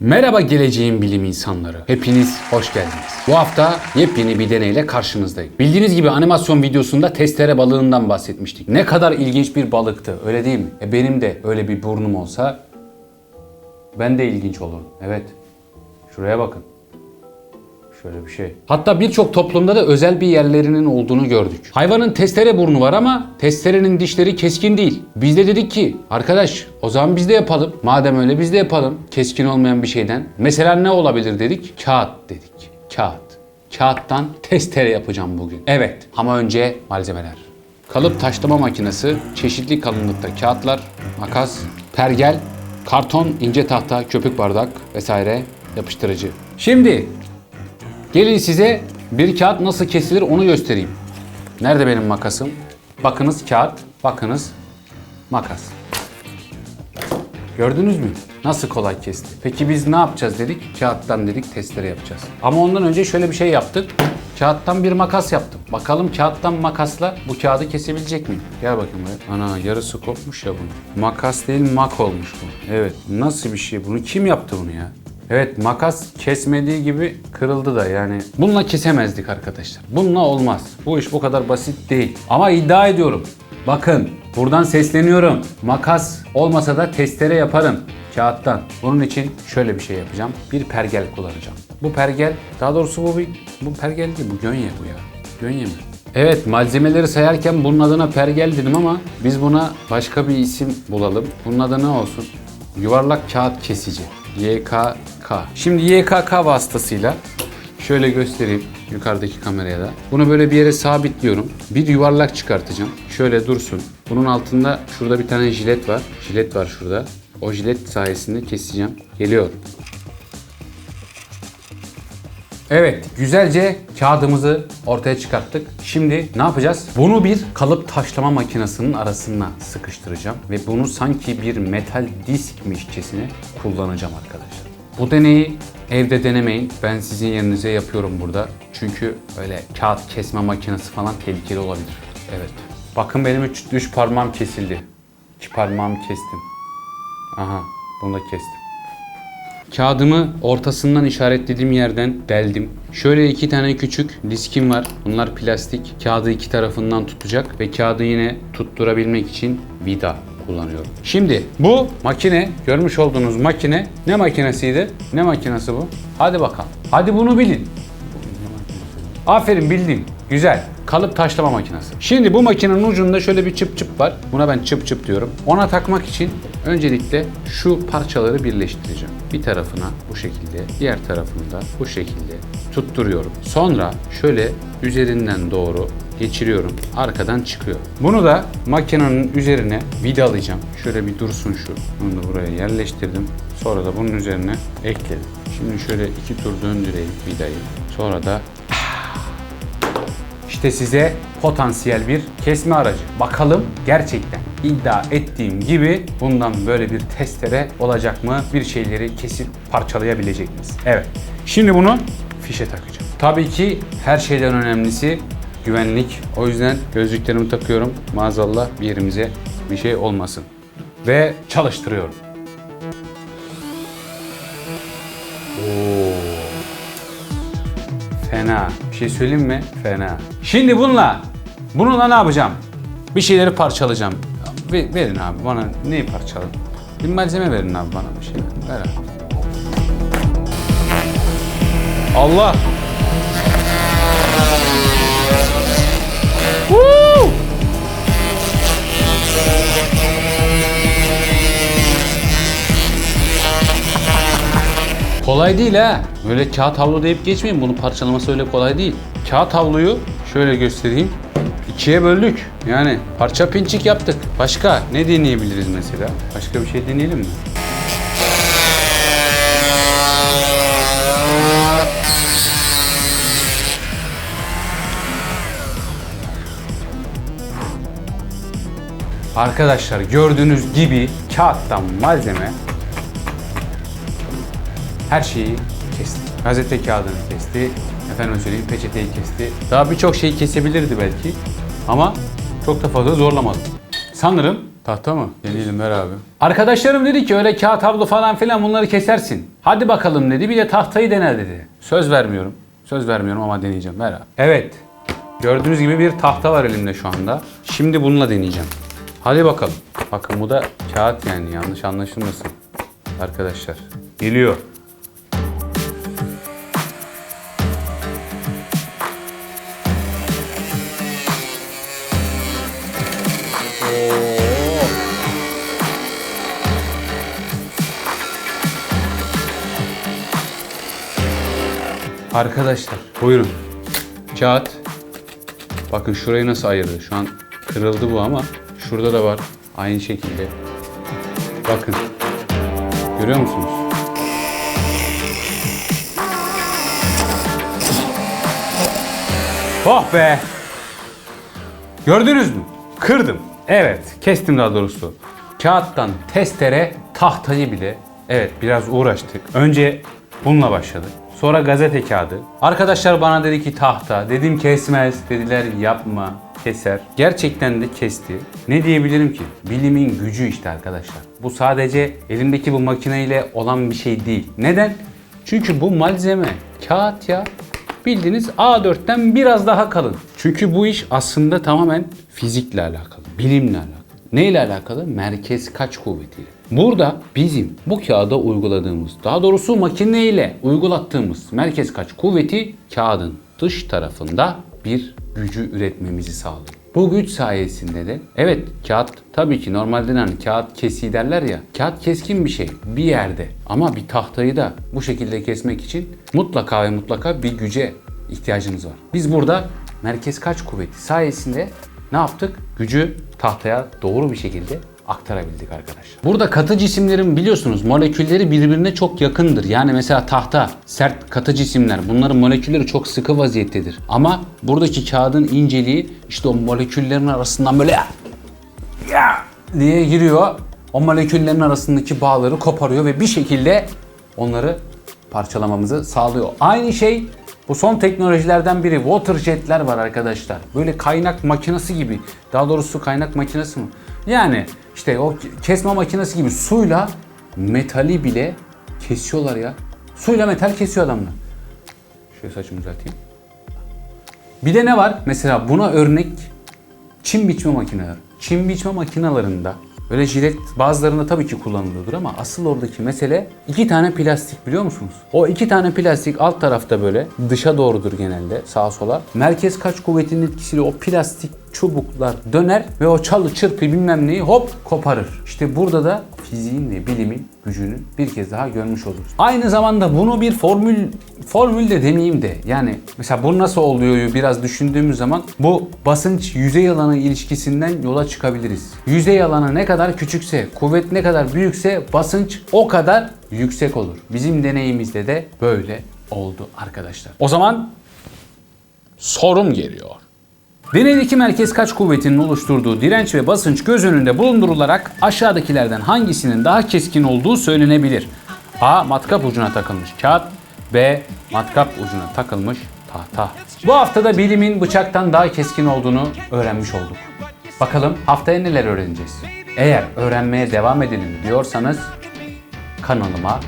Merhaba geleceğin bilim insanları. Hepiniz hoş geldiniz. Bu hafta yepyeni bir deneyle karşınızdayım. Bildiğiniz gibi animasyon videosunda testere balığından bahsetmiştik. Ne kadar ilginç bir balıktı öyle değil mi? E benim de öyle bir burnum olsa ben de ilginç olurum. Evet. Şuraya bakın. Şöyle bir şey. Hatta birçok toplumda da özel bir yerlerinin olduğunu gördük. Hayvanın testere burnu var ama testerenin dişleri keskin değil. Biz de dedik ki arkadaş o zaman biz de yapalım. Madem öyle biz de yapalım. Keskin olmayan bir şeyden. Mesela ne olabilir dedik? Kağıt dedik. Kağıt. Kağıttan testere yapacağım bugün. Evet ama önce malzemeler. Kalıp taşlama makinesi, çeşitli kalınlıkta kağıtlar, makas, pergel, karton, ince tahta, köpük bardak vesaire yapıştırıcı. Şimdi Gelin size bir kağıt nasıl kesilir onu göstereyim. Nerede benim makasım? Bakınız kağıt, bakınız makas. Gördünüz mü? Nasıl kolay kesti. Peki biz ne yapacağız dedik? Kağıttan dedik testere yapacağız. Ama ondan önce şöyle bir şey yaptık. Kağıttan bir makas yaptım. Bakalım kağıttan makasla bu kağıdı kesebilecek miyim? Gel bakayım buraya. Ana yarısı kopmuş ya bunun. Makas değil mak olmuş bu. Evet nasıl bir şey? Bunu kim yaptı bunu ya? Evet makas kesmediği gibi kırıldı da yani. Bununla kesemezdik arkadaşlar. Bununla olmaz. Bu iş bu kadar basit değil. Ama iddia ediyorum. Bakın buradan sesleniyorum. Makas olmasa da testere yaparım kağıttan. Bunun için şöyle bir şey yapacağım. Bir pergel kullanacağım. Bu pergel, daha doğrusu bu bir bu pergel değil bu gönye bu ya. Gönye mi? Evet malzemeleri sayarken bunun adına pergel dedim ama biz buna başka bir isim bulalım. Bunun adı ne olsun? Yuvarlak kağıt kesici. YKK. Şimdi YKK vasıtasıyla şöyle göstereyim yukarıdaki kameraya da. Bunu böyle bir yere sabitliyorum. Bir yuvarlak çıkartacağım. Şöyle dursun. Bunun altında şurada bir tane jilet var. Jilet var şurada. O jilet sayesinde keseceğim. Geliyor. Evet, güzelce kağıdımızı ortaya çıkarttık. Şimdi ne yapacağız? Bunu bir kalıp taşlama makinesinin arasına sıkıştıracağım ve bunu sanki bir metal diskmişçesine kullanacağım arkadaşlar. Bu deneyi evde denemeyin. Ben sizin yerinize yapıyorum burada. Çünkü öyle kağıt kesme makinesi falan tehlikeli olabilir. Evet. Bakın benim üç, üç parmağım kesildi. İki parmağımı kestim. Aha, bunu da kestim. Kağıdımı ortasından işaretlediğim yerden deldim. Şöyle iki tane küçük diskim var. Bunlar plastik. Kağıdı iki tarafından tutacak ve kağıdı yine tutturabilmek için vida kullanıyorum. Şimdi bu makine, görmüş olduğunuz makine ne makinesiydi? Ne makinesi bu? Hadi bakalım. Hadi bunu bilin. Aferin bildim. Güzel. Kalıp taşlama makinesi. Şimdi bu makinenin ucunda şöyle bir çıp çıp var. Buna ben çıp çıp diyorum. Ona takmak için öncelikle şu parçaları birleştireceğim. Bir tarafına bu şekilde, diğer tarafını da bu şekilde tutturuyorum. Sonra şöyle üzerinden doğru geçiriyorum. Arkadan çıkıyor. Bunu da makinenin üzerine vidalayacağım. Şöyle bir dursun şu. Bunu da buraya yerleştirdim. Sonra da bunun üzerine ekledim. Şimdi şöyle iki tur döndüreyim vidayı. Sonra da işte size potansiyel bir kesme aracı. Bakalım gerçekten iddia ettiğim gibi bundan böyle bir testere olacak mı? Bir şeyleri kesip parçalayabilecek miyiz? Evet. Şimdi bunu fişe takacağım. Tabii ki her şeyden önemlisi güvenlik. O yüzden gözlüklerimi takıyorum. Maazallah bir yerimize bir şey olmasın. Ve çalıştırıyorum. Fena. Bir şey söyleyeyim mi? Fena. Şimdi bununla, bununla ne yapacağım? Bir şeyleri parçalayacağım. Ve- verin abi bana neyi parçalayın? Bir malzeme verin abi bana bir şey. Ver abi. Allah! Woo! Kolay değil ha. Böyle kağıt havlu deyip geçmeyin. Bunu parçalaması öyle kolay değil. Kağıt havluyu şöyle göstereyim. İkiye böldük. Yani parça pinçik yaptık. Başka ne deneyebiliriz mesela? Başka bir şey deneyelim mi? Arkadaşlar gördüğünüz gibi kağıttan malzeme her şeyi kesti. Gazete kağıdını kesti, efendim söyleyeyim peçeteyi kesti. Daha birçok şeyi kesebilirdi belki ama çok da fazla zorlamadı. Sanırım tahta mı? Deneyelim ver abi. Arkadaşlarım dedi ki öyle kağıt havlu falan filan bunları kesersin. Hadi bakalım dedi. Bir de tahtayı dene dedi. Söz vermiyorum. Söz vermiyorum ama deneyeceğim. Ver abi. Evet. Gördüğünüz gibi bir tahta var elimde şu anda. Şimdi bununla deneyeceğim. Hadi bakalım. Bakın bu da kağıt yani yanlış anlaşılmasın. Arkadaşlar. Geliyor. Arkadaşlar buyurun. Kağıt. Bakın şurayı nasıl ayırdı. Şu an kırıldı bu ama şurada da var. Aynı şekilde. Bakın. Görüyor musunuz? Oh be! Gördünüz mü? Kırdım. Evet, kestim daha doğrusu. Kağıttan testere, tahtayı bile. Evet, biraz uğraştık. Önce bununla başladık. Sonra gazete kağıdı. Arkadaşlar bana dedi ki tahta. Dedim kesmez. Dediler yapma, keser. Gerçekten de kesti. Ne diyebilirim ki? Bilimin gücü işte arkadaşlar. Bu sadece elimdeki bu makineyle olan bir şey değil. Neden? Çünkü bu malzeme kağıt ya. Bildiğiniz A4'ten biraz daha kalın. Çünkü bu iş aslında tamamen fizikle alakalı, bilimle alakalı. Neyle alakalı? Merkez kaç kuvvetiyle. Burada bizim bu kağıda uyguladığımız, daha doğrusu makineyle uygulattığımız merkez kaç kuvveti kağıdın dış tarafında bir gücü üretmemizi sağlıyor. Bu güç sayesinde de evet kağıt tabii ki normalde hani kağıt kesi derler ya kağıt keskin bir şey bir yerde ama bir tahtayı da bu şekilde kesmek için mutlaka ve mutlaka bir güce ihtiyacınız var. Biz burada merkez kaç kuvveti sayesinde ne yaptık? Gücü tahtaya doğru bir şekilde aktarabildik arkadaşlar. Burada katı cisimlerin biliyorsunuz molekülleri birbirine çok yakındır. Yani mesela tahta, sert katı cisimler bunların molekülleri çok sıkı vaziyettedir. Ama buradaki kağıdın inceliği işte o moleküllerin arasından böyle ya diye giriyor. O moleküllerin arasındaki bağları koparıyor ve bir şekilde onları parçalamamızı sağlıyor. Aynı şey bu son teknolojilerden biri water jetler var arkadaşlar. Böyle kaynak makinesi gibi. Daha doğrusu kaynak makinesi mi? Yani işte o kesme makinesi gibi suyla metali bile kesiyorlar ya. Suyla metal kesiyor adamlar. Şöyle saçımı düzelteyim. Bir de ne var? Mesela buna örnek çim biçme makineleri. Çim biçme makinalarında böyle jilet bazılarında tabii ki kullanılıyordur ama asıl oradaki mesele iki tane plastik biliyor musunuz? O iki tane plastik alt tarafta böyle dışa doğrudur genelde sağa sola. Merkez kaç kuvvetinin etkisiyle o plastik çubuklar döner ve o çalı çırpı bilmem neyi hop koparır. İşte burada da fiziğin ve bilimin gücünü bir kez daha görmüş oluruz. Aynı zamanda bunu bir formül formül de demeyeyim de yani mesela bu nasıl oluyor biraz düşündüğümüz zaman bu basınç yüzey alanı ilişkisinden yola çıkabiliriz. Yüzey alanı ne kadar küçükse, kuvvet ne kadar büyükse basınç o kadar yüksek olur. Bizim deneyimizde de böyle oldu arkadaşlar. O zaman sorum geliyor. Deneydeki merkez kaç kuvvetinin oluşturduğu direnç ve basınç göz önünde bulundurularak aşağıdakilerden hangisinin daha keskin olduğu söylenebilir? A. Matkap ucuna takılmış kağıt. B. Matkap ucuna takılmış tahta. Bu haftada bilimin bıçaktan daha keskin olduğunu öğrenmiş olduk. Bakalım haftaya neler öğreneceğiz? Eğer öğrenmeye devam edelim diyorsanız kanalıma